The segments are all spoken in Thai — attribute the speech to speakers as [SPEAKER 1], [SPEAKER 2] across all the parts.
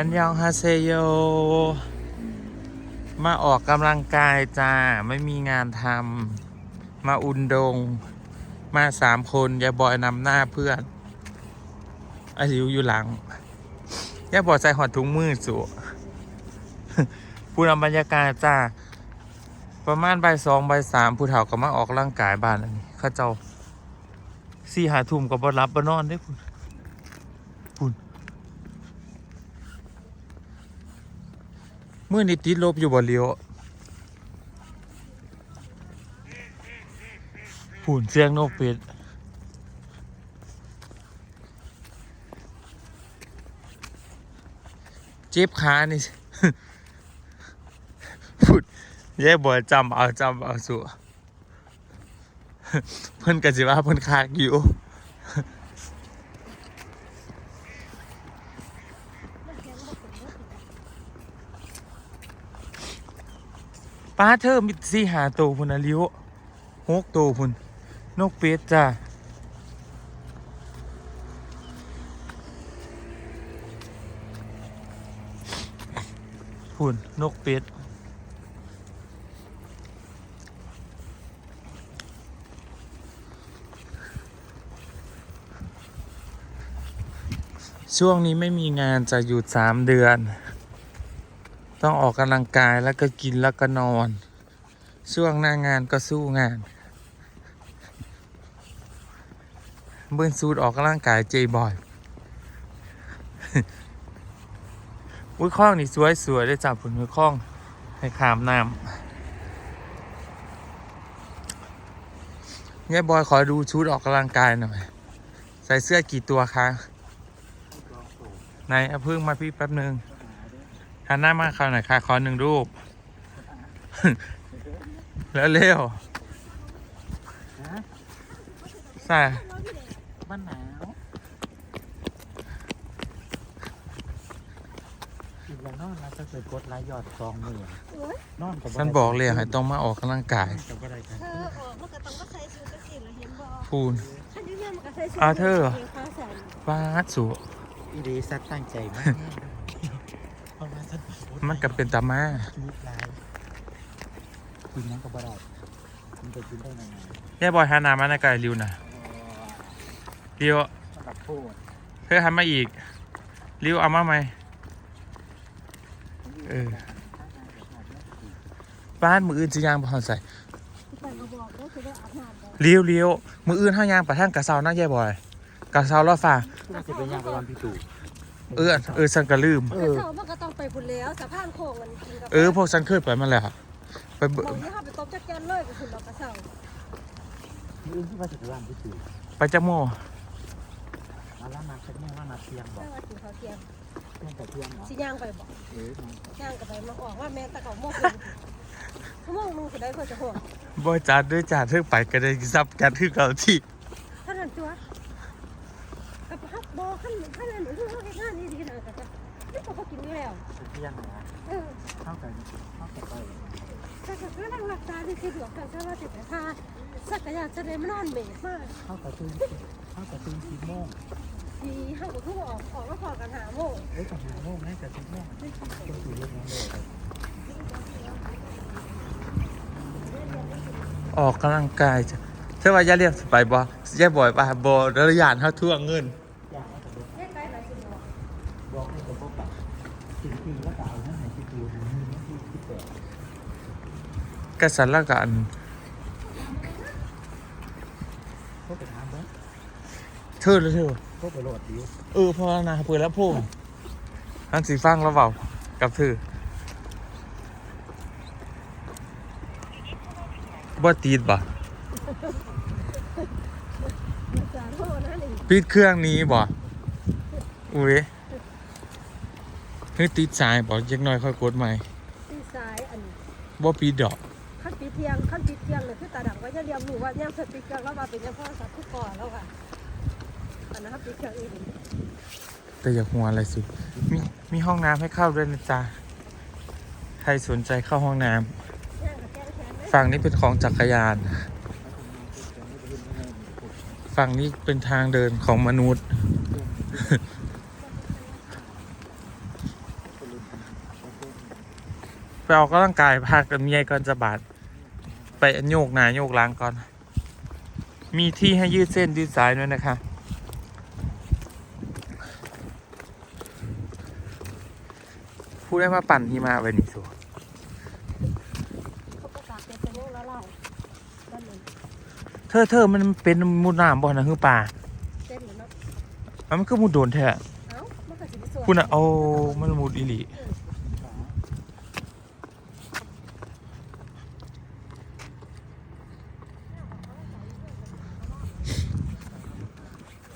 [SPEAKER 1] อันยองฮาเซโย มาออกกำลังกายจ้า ไม่มีงานทำ มาอุนดง มาสามคนยายบอยนำหน้าเพื่อนอาลิวอยู่หลังยายบอยใส่หอดถุงมือสูผู้นำบรรยากาศจ้า ประมาณใบสองใบสามผู้เฒ่าก็มาออกร่างกายบ้านอันนี้ข้าเจ้าสี่หาทุ่มก็บ่รับบ่นอนได้อพุ่นพุ่น เมื่อนี้ติดลบอยู่บ่เลี้ยวพุ่นเสียงนกเป็ดเจ็บขานี่พูดแย่บ่จำเอาจำเอาสัวเพิ่นก็สิว่าเพิ่นคากอยู่ ป้าเธอมีสี่หาตัวพุ่นนะลิวหกตัวพุ่นนกเป็ดจ้าพุ่นนกเป็ดช่วงนี้ไม่มีงานจะหยุดสามเดือน ต้องออกกำลังกายแล้วก็กินแล้วก็นอน ช่วงหน้างานก็สู้งาน เบิ้นสูดออกกำลังกายเจบ่อยอุ้ยข้องนี่สวยสวยได้จับผลมือข้องให้ขามน้ำเนี่ยบอยขอดูชุดออกกำลังกายหน่อย ใส่เสื้อกี่ตัวคะไหนเอาพึ่งมาพี่แป๊บหนึ่ง หันหน้ามาเขาหน่อยค่ะขอหนึ่งรูป แล้วเร็วใส่
[SPEAKER 2] บ้านหนาวอีกแล้วนอนแล้วจะเกิดกดไลค์ยอดสองหมื่นนอนกับ
[SPEAKER 1] ฉันบอกเลยให้ต้องมาออกกำลังกาย
[SPEAKER 2] กับอะไรกัน
[SPEAKER 3] เธอออกมันก็ต้องมาใส่สูทกระสินแล้วเห็นบ่
[SPEAKER 1] พูน
[SPEAKER 3] คันนี้เนี่ยมันก็ใส่สูท
[SPEAKER 1] อ่าเธอ
[SPEAKER 3] กงขาสั้น
[SPEAKER 1] ป้าดสู
[SPEAKER 2] อีเดซัดตั้งใจมากเพราะว่าฉัน
[SPEAKER 1] มันกับเป็นตามา
[SPEAKER 2] ชีวิตไลฟ์กินนั้นกับอะไรมันจะกินได้ยังไง
[SPEAKER 1] แย่บอยหันหน้ามาในกายริวนะริว
[SPEAKER 2] กับโทษ
[SPEAKER 1] เธอหันมาอีกริวเอามาไหมเออบ้านมืออื่นจะยางบ่ทันใส่
[SPEAKER 3] ที่ไปมาบอกก็คือได้อาบน้ำบ่
[SPEAKER 1] ริวริวมืออื่นห้ายางไปทางกระเซาหน้าแย่บอยกระเซารอดฟ้า
[SPEAKER 2] น่าจะเป็นอย่างประวันพี่ตู่
[SPEAKER 1] เออเออฉันก็ลืม
[SPEAKER 3] มันก็เท่ามันก็ต้องไปพุ่นแล้วสะพานโค้งมันกินกับ
[SPEAKER 1] เออพวกฉันเคยไปมาแล้วไปเบิ่
[SPEAKER 3] มองที่เฮาไปตบจักแกนเลยก็คือดอกกระเซา
[SPEAKER 2] มีอื่นที่ว่าจะเป็นวันพี่ตู่
[SPEAKER 1] ไปจักโม
[SPEAKER 2] มาแล้วมาเช็คแม่ว่ามาเที่ยงบอ
[SPEAKER 3] แม่
[SPEAKER 2] ก
[SPEAKER 3] ว่าสิเขาเทียม
[SPEAKER 2] เที่ยงแต่เที่ยงเหรอ
[SPEAKER 3] สิย่างไปบ่
[SPEAKER 2] เออ
[SPEAKER 3] ย่างก็ไปมาออกว่าแม่ตะเขาโมกชั่วโมงนึงสิได้เพิ่นจะโหด
[SPEAKER 1] บอยจัดด้วยจัดเธอไปก็ได้ซับกันคือเก่าที่
[SPEAKER 3] เท่านั้นตัวกับ ฮักบ่คันคันนั้นคือเฮาเฮ็ดงานนี่ดีนะนี่ก็เขากินอยู่แล้ว
[SPEAKER 2] เที่ยงเหรอ
[SPEAKER 3] เออ
[SPEAKER 2] ข้ากันเข้าวไกันไป
[SPEAKER 3] แต่ก็กำลังรักษาที่คือดวกกันซะว่าสิไปพาสักกะยาจะได้มานอนเบสมาก
[SPEAKER 2] ข้าวกับตื่นข้าวกับตื่นสิบโมง
[SPEAKER 3] ทีเฮาวก็คือออกออกแล้วพอกันหาโมง
[SPEAKER 2] เอ้ยกับสิบโมงน่าจะสิบโมงก็คือเรื่องนั้นเลย
[SPEAKER 1] ออกกำลังกายจ้ะเธอว่าอย่าเรียกไปบ่อย่าบ่อยป่ะบ่ระยานเท่าทั่วเงิน
[SPEAKER 2] อยากให้กับ
[SPEAKER 3] แค่ไกลหลายสิบบอก
[SPEAKER 2] บอกให้กับพวกแบบสิ่งที่แล้วก็เอาหน้าไหนที่ดูนี่นี่ที่ที่แปล ก
[SPEAKER 1] กษัตริย์ละกัน
[SPEAKER 2] พวกไปถามเบิ้ง
[SPEAKER 1] เธอเลยเธอ
[SPEAKER 2] พวกไปโหลดดิว
[SPEAKER 1] เออพอแล้วนะเปิดแล้วพูดทั้งสีฟังแล้วเปล่ากับเธอบ่ตีดบ่
[SPEAKER 3] สารโทษนะนี่
[SPEAKER 1] ปิดเครื่องนี้บ่อุ้ยเฮ้ยติดสายบ่ยักหน่อยค่อยกดใหม่
[SPEAKER 3] ที่ซ้ายอันนี้
[SPEAKER 1] บ่ปิดดอก
[SPEAKER 3] ขั้นปีเทียงขั้นปีเทียงเลยคือตาดังก็จะเรียมรู้ว่าย่างเสร็จปีเทียงแล้วมาเป็นยังพ่อสัตว์ทุกก่อนแล้วค่ะอันนั้นครับปีเทียงเอง
[SPEAKER 1] แต่อยากหัวอะไรสุดมีมีห้องน้ำให้เข้าด้วยนะจ๊ะใครสนใจเข้าห้องน้ำ
[SPEAKER 3] ย่า
[SPEAKER 1] ฝั่งนี้เป็นของจักรยาน ฝั่งนี้เป็นทางเดินของมนุษย์ไปออกกำลังกายพักกับเมียก่อนจะบาด ไปโยกหนาโยกหล้างก่อน มีที่ให้ยืดเส้นยืดสายด้วยนะคะ พูดได้มาปั่นหิมะไปนี่สู
[SPEAKER 3] เขาประกาศเป็นยังละลายด้านหนึ่ง
[SPEAKER 1] เธอเธอมันเป็นมุดน้ำบ่อนะคือป่า
[SPEAKER 3] เต้นอยู่เนาะ
[SPEAKER 1] อะมันก็มุดโดนแท้
[SPEAKER 3] เอ้ามันก็สิไปสวน
[SPEAKER 1] คุณอะเอามันมุดอีหลีเ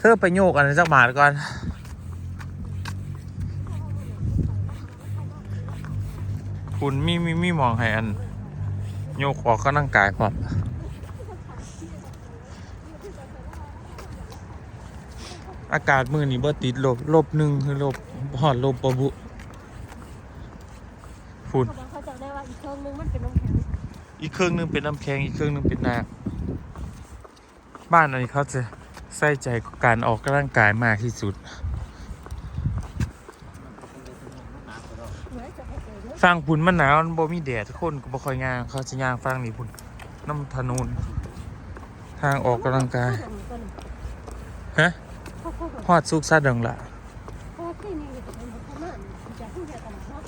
[SPEAKER 1] ธอไปโยกอันนั้นจักบาทก่อนคุณมีมีมีมองให้อันโยกออกก็นั่งกายพร้อมอากาศมือนี่บ่ติดลบลบหนึ่งคือลบหอดลบปะบุฝุ่น
[SPEAKER 3] เขาบอกเขาจะได้ว่าอีกเครื่องนึงมันเป็นน้ำแข็ง
[SPEAKER 1] อีกเครื่องหนึงเป็นน้ำแข็งอีกเครื่องหนึงเป็นน้ำบ้านอันนี้เขาจะ ใส่ใจการออกกำลังกายมากที่สุด
[SPEAKER 3] สร้าะ
[SPEAKER 1] ฟังพุ่นมันหนาวบ่มีแดดคนก็บ่ค่อยงางเขาจะย่างฟังนี่พุ่นน้ำถนนทางออกกำลังกายฮะ
[SPEAKER 3] เขาเขาเขา
[SPEAKER 1] ฮอดซุกซาดังละ
[SPEAKER 3] เขาที่นี่จะเป็นเขามากจะพูดแต่ตลาดเนาะ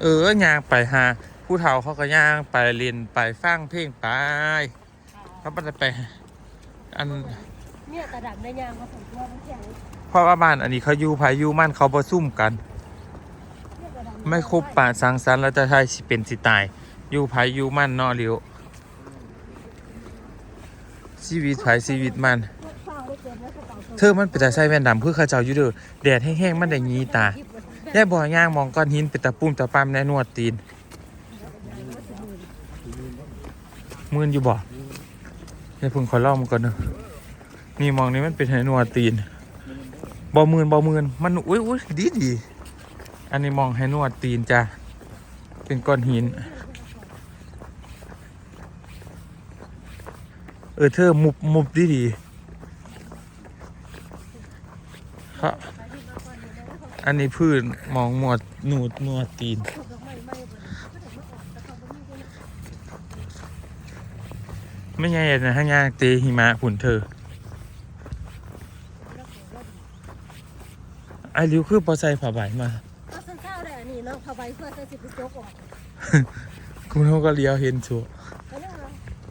[SPEAKER 1] เออย่างไปหาผู้เฒ่าเขาก็ย่างไปเรียนไปฟังเพลงไปเขาบ่ได้ไปอัน
[SPEAKER 3] เนี่ยตาดำได้ยางมาสองตัวน้ำแข็ง
[SPEAKER 1] เพราะว่าบ้านอันนี้เขาอยู่พายุมั่นเขาบ่ซุ่มกัน
[SPEAKER 3] เนี่ยตาดำ
[SPEAKER 1] ไม่ครบป่าสังสรรค์แล้วจะใช่สิเป็นสิตาย อยู่ไผอยู่มันเนอเลียวชีวิตไผชีวิตมัน
[SPEAKER 3] ข้าวได้เกินแล้วกระเป๋า
[SPEAKER 1] เธอมันเป็นแต่ใส่แว่นดำเพื่อเขาเจ้าอยู่เด้อแดดแห้งๆมันได้ยีตา แย่บ่อย่างมองก้อนหินเป็นตะปุ่มตะปามแน่นวดตีนมื่นอยู่บ่อย่าเพิ่งขอเล่ามันก่อนเด้อนี่มองนี้มันเป็นให้นวดตีนบ่มื่นบ่มื่นมันอุ้ยอุ้ยดีดีอันนี้มองให้นวดตีนจ้ะเป็นก้อนหิน เออเธอมุบมุบดีดีครับ อันนี้พืชมองหมวดหนูดหนวดตีน ไม่ใช่นะฮะงานเตหิมะผุนเธอ ไอริวคือปอใส่ผ้าใบมา
[SPEAKER 3] ก็สั้นข้าวได้อันนี้เนาะผ้าใบเพื่อจะสิบโจ๊กออก
[SPEAKER 1] คุณเขาก็เลี้ยวเห็นชัว
[SPEAKER 3] แล้วเนี่ย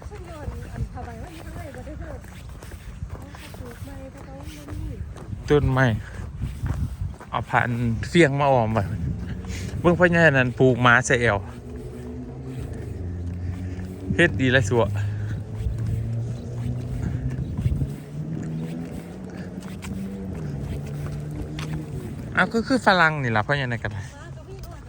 [SPEAKER 3] ซึ่งนอนอันผ้าใบว่ามีทั้งไรบ่ได้เพิ่มเขาปลูกไม้เขาต้องมี
[SPEAKER 1] ต้นไม้ เอาผ่านเฟียงมาออมไว้เบื้องพ่อใหญ่นั้นปลูกหมาใส่เอวเฮ็ดดีและสัวเอาก็คือฝรั่งนี่ล่ะพ่อใหญ่ในกระได
[SPEAKER 3] ฟ้าก็มีอ่อน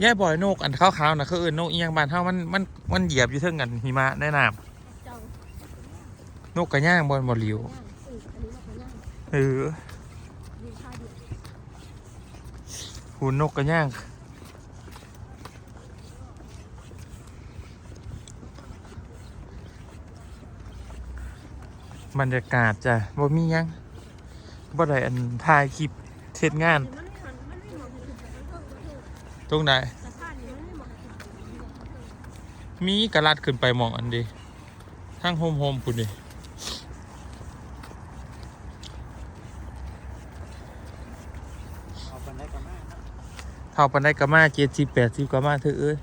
[SPEAKER 1] แย่บ่อยนกอันขาวๆนะคือเอินนกเอียงบานเท่ามันมันมันเหยียบอยู่เทิงกันหิมะแน่นาม
[SPEAKER 3] เจ้าน
[SPEAKER 1] กกระย่างบนบ่หลิว
[SPEAKER 3] ย่างสื่ออันนี้มาย่าง
[SPEAKER 1] เออ
[SPEAKER 3] มีชาเดียว
[SPEAKER 1] หูนกกระย่างบรรยากาศจ้ะบ่มียังบ่ได้อันถ่ายคลิปเทศงาน
[SPEAKER 3] มันไม่หันมันไม่เหมาะกับถึงแต่มัน
[SPEAKER 1] ตรงไหน
[SPEAKER 3] มีก
[SPEAKER 1] ระลัดขึ้นไปมองอันเดีทั้งโฮมโฮมพุ่นดิ
[SPEAKER 2] เอากันได้กันมาก
[SPEAKER 1] เท่าปันได้กะมาเจ็ดสิบแปดสิบกะมาเธอเอ้ย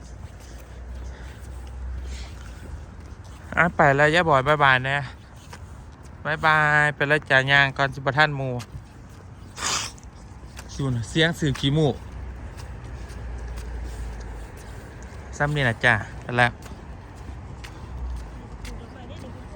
[SPEAKER 1] อะไปแล้วย่าบอยบายบายนะบายบายไปแล้วจ่ายยางก่อนสิบท่านมูสูนเสียงสื่อขี้มูซ้ำนี่นะจ้าไปแล้ว